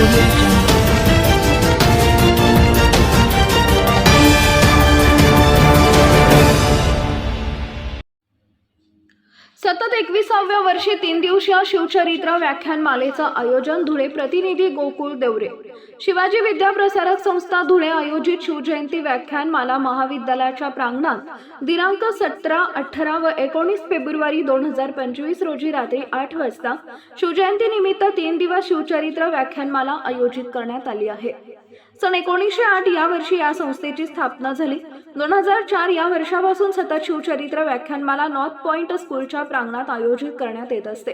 audio jungle. एकोणीसाव्या वर्षी तीन दिवसीय शिवचरित्र व्याख्यानमालेचं आयोजन धुळे प्रतिनिधी गोकुळ देवरे शिवाजी विद्याप्रसारक संस्था धुळे आयोजित शिवजयंती व्याख्यानमाला महाविद्यालयाच्या प्रांगणात दिनांक सतरा अठरा व एकोणीस फेब्रुवारी दोन हजार पंचवीस रोजी रात्री आठ वाजता शिवजयंती निमित्त तीन दिवस शिवचरित्र व्याख्यानमाला आयोजित करण्यात आली आहे. सन एकोणीसशे आठ या वर्षी या संस्थेची स्थापना झाली. दोन हजार चार या वर्षापासून सतत शिवचरित्र व्याख्यानमाला नॉर्थ पॉइंट स्कूलच्या प्रांगणात आयोजित करण्यात येत असते.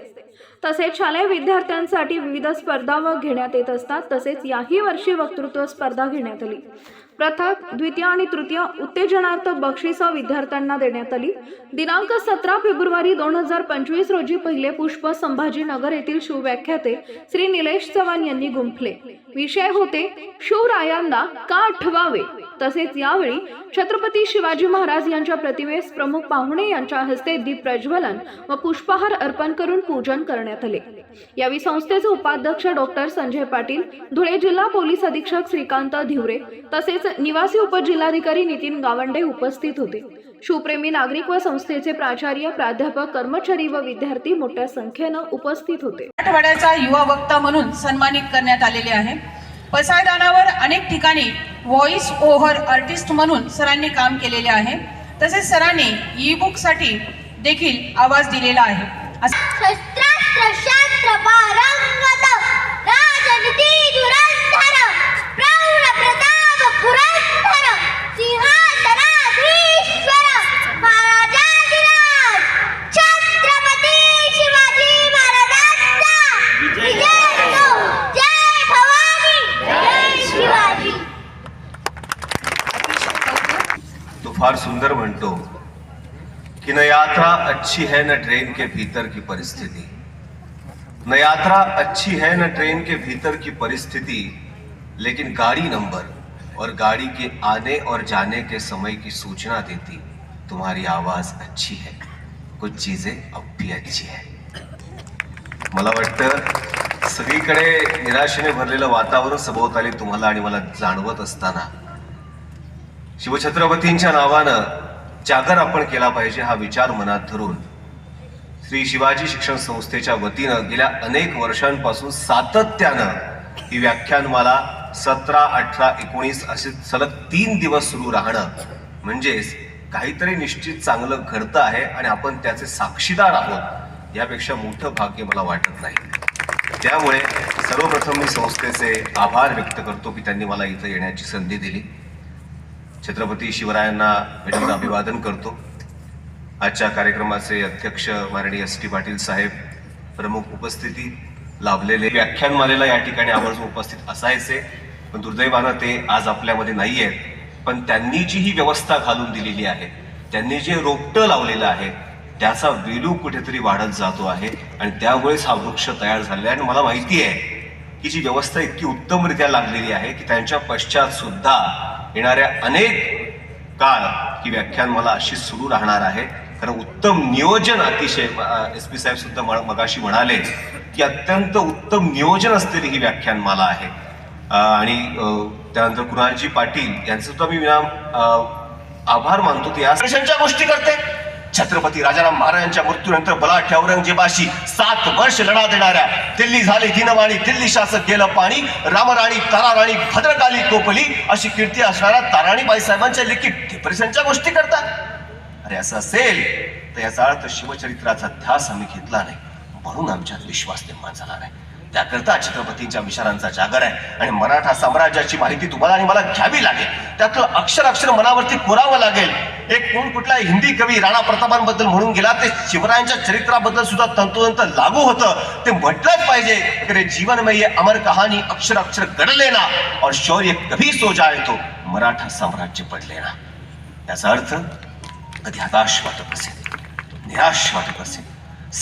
तसेच शालेय विद्यार्थ्यांसाठी विविध स्पर्धा व घेण्यात येत असतात. तसेच याही वर्षी वक्तृत्व स्पर्धा घेण्यात आली. प्रथम द्वितीय आणि तृतीय उत्तेजनार्थ बक्षिसं विद्यार्थ्यांना देण्यात आली. दिनांक सतरा फेब्रुवारी दोन हजार पंचवीस रोजी पहिले पुष्प संभाजीनगर येथील शिवव्याख्याते श्री निलेश चव्हाण यांनी गुंफले. विषय होते शिवरायांना का आठवावे? तसेच यावेळी छत्रपती शिवाजी महाराज यांच्या प्रतिमेस प्रमुख पाहुणे यांच्या हस्ते दीप प्रज्वलन व पुष्पहार अर्पण करून पूजन करण्यात आले. यावेळी संस्थेचे उपाध्यक्ष डॉक्टर संजय पाटील धुळे जिल्हा पोलीस अधीक्षक श्रीकांत धिवरे तसेच निवासी उपजिल्हाधिकारी नितीन गावंडे उपस्थित होते. शिवप्रेमी नागरिक व संस्थेचे प्राचार्य प्राध्यापक कर्मचारी व विद्यार्थी मोठ्या संख्येनं उपस्थित होते. आठवड्याचा युवा वक्ता म्हणून सन्मानित करण्यात आलेले आहे. पसायदानावर अनेक ठिकाणी व्हॉइस ओव्हर आर्टिस्ट म्हणून सरांनी काम केलेले आहे. तसेच सरांनी ई बुकसाठी देखील आवाज दिलेला आहे. फार सुंदर म्हणतो की न यात्रा अच्छी है न ट्रेन के भीतर की परिस्थिती। न यात्रा अच्छी है न ट्रेन के भीतर की परिस्थिति लेकिन गाड़ी नंबर और गाड़ी के आने और जाने के समय की सूचना देती तुम्हारी आवाज अच्छी है कुछ चीजें अब भी अच्छी है। मला वाटतं सगळीकडे निराशेने भरलेलं वातावरण सभोवताली तुम्हाला आणि मला जाणवत असताना शिवछत्रपतींच्या नावानं जागर आपण केला पाहिजे हा विचार मनात धरून श्री शिवाजी शिक्षण संस्थेच्या वतीनं गेल्या अनेक वर्षांपासून सातत्यानं ही व्याख्यानमाला सतरा अठरा एकोणीस असे सलग तीन दिवस सुरू राहणं म्हणजेच काहीतरी निश्चित चांगलं घडतं आहे आणि आपण त्याचे साक्षीदार आहोत यापेक्षा मोठं भाग्य मला वाटत नाही. त्यामुळे सर्वप्रथम मी संस्थेचे आभार व्यक्त करतो की त्यांनी मला इथं येण्याची संधी दिली. छत्रपती शिवरायांना भेटून अभिवादन करतो. आजच्या कार्यक्रमाचे अध्यक्ष माननीय एस टी पाटील साहेब प्रमुख उपस्थिती लाभलेले व्याख्यानमालेला या ठिकाणी आवर्जून उपस्थित असायचे. पण दुर्दैवानं ते आज आपल्यामध्ये नाही आहेत पण त्यांनी जी ही व्यवस्था घालून दिलेली आहे त्यांनी जे रोपटं लावलेलं आहे त्याचा वेलू कुठेतरी वाढत जातो आहे आणि त्यामुळेच हा वृक्ष तयार झालेला आहे. आणि मला माहिती आहे की जी व्यवस्था इतकी उत्तमरित्या लागलेली आहे की त्यांच्या पश्चात सुद्धा येणाऱ्या अनेक काळ ही व्याख्यान मला अशी सुरू राहणार आहे. कारण उत्तम नियोजन अतिशय एस पी साहेब सुद्धा म- मगाशी म्हणाले की अत्यंत उत्तम नियोजन असलेली ही व्याख्यान मला आहे. आणि त्यानंतर कुणालजी पाटील यांचं सुद्धा मी विनाम आभार मानतो. ते या गोष्टी करते. छत्रपती राजाराम महाराजांच्या मृत्यूनंतर बलाढ्य औरंगजेबाशी सात वर्ष लढा देणाऱ्या दिल्ली झाली दिनवाणी दिल्ली शासक गेलं पाणी रामराणी ताराराणी भद्रकाली कोपली अशी कीर्ती असणाऱ्या ताराणीबाई साहेबांच्या लिखित डिप्रेशनच्या गोष्टी करतात. अरे असं असेल तर याचा अर्थ शिवचरित्राचा ध्यास आम्ही घेतला नाही म्हणून आमच्यात विश्वास निर्माण झाला नाही. त्याकरता छत्रपतींच्या विचारांचा जागर आहे आणि मराठा साम्राज्याची माहिती तुम्हाला आणि मला घ्यावी लागेल. त्यातलं अक्षर अक्षर मनावरती कोरावं लागेल. एक कोण कुठला हिंदी कवी राणा प्रतापांबद्दल म्हणून गेला ते शिवरायांच्या चरित्राबद्दल सुद्धा तंतोतंत लागू होतं. ते म्हटलंच पाहिजे अरे रे जीवन में ये अमर कहाणी अक्षर अक्षर गढ़ लेना और शौर्य कभी सो जाए तो मराठा साम्राज्य पड लेना याचा अर्थ कधी हताश वाटत असेल निराश वाटत असेल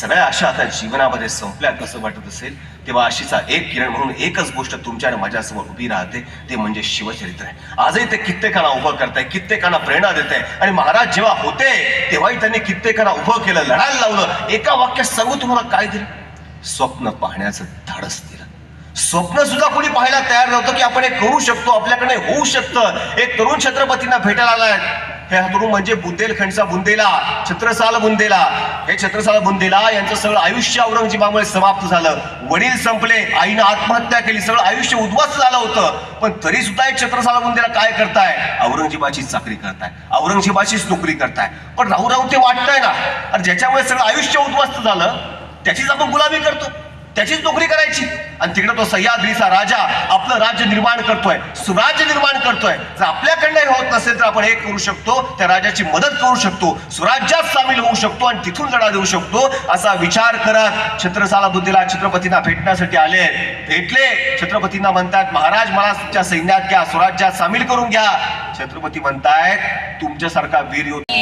सगळ्या अशा आता जीवनामध्ये संपल्या कसं वाटत असेल तेव्हा अशीचा एक किरण म्हणून एकच गोष्ट तुमच्या आणि माझ्यासमोर उभी राहते ते म्हणजे शिवचरित्र. आहे आजही ते कित्येकांना उभं करताय कित्येकांना प्रेरणा देत आहे आणि महाराज जेव्हा होते तेव्हाही त्यांनी कित्येकांना उभं केलं लढायला लावलं. एका वाक्यात सर्व तुम्हाला काय दिलं? स्वप्न पाहण्याचं धाडस दिलं. स्वप्न सुद्धा कोणी पाहायला तयार नव्हतं की आपण हे करू शकतो आपल्याकडे होऊ शकतं. एक तरुण छत्रपतींना भेटायला आलाय. हे हातरू म्हणजे बुंदेलखंडचा बुंदेला छत्रसाल बुंदेला. हे छत्रसाल बुंदेला यांचं सगळं आयुष्य औरंगजेबामुळे समाप्त झालं. वडील संपले आईनं आत्महत्या केली सगळं आयुष्य उद्ध्वस्त झालं होतं. पण तरी सुद्धा एक छत्रसाल बुंदेला काय करताय? औरंगजेबाचीच चाकरी करताय. औरंगजेबाचीच नोकरी करताय. पण राहू राहू ते वाटतंय ना. आणि ज्याच्यामुळे सगळं आयुष्य उद्ध्वस्त झालं त्याचीच आपण गुलामी करतो. त्याचीच नोकरी करायची. आणि तिकडे तो सह्याद्रीचा राजा आपलं राज्य निर्माण करतोय सुराज्य निर्माण करतोय. जर आपल्याकडनं हे होत नसेल तर आपण हे करू शकतो त्या राजाची मदत करू शकतो स्वराज्यात सामील होऊ शकतो आणि तिथून लढा देऊ शकतो असा विचार करत छत्रसाला बुद्धीला छत्रपतींना भेटण्यासाठी आले. भेटले. छत्रपतींना म्हणतात महाराज मला तुमच्या सैन्यात घ्या स्वराज्यात सामील करून घ्या. छत्रपती म्हणतायत तुमच्यासारखा वीर योद्धा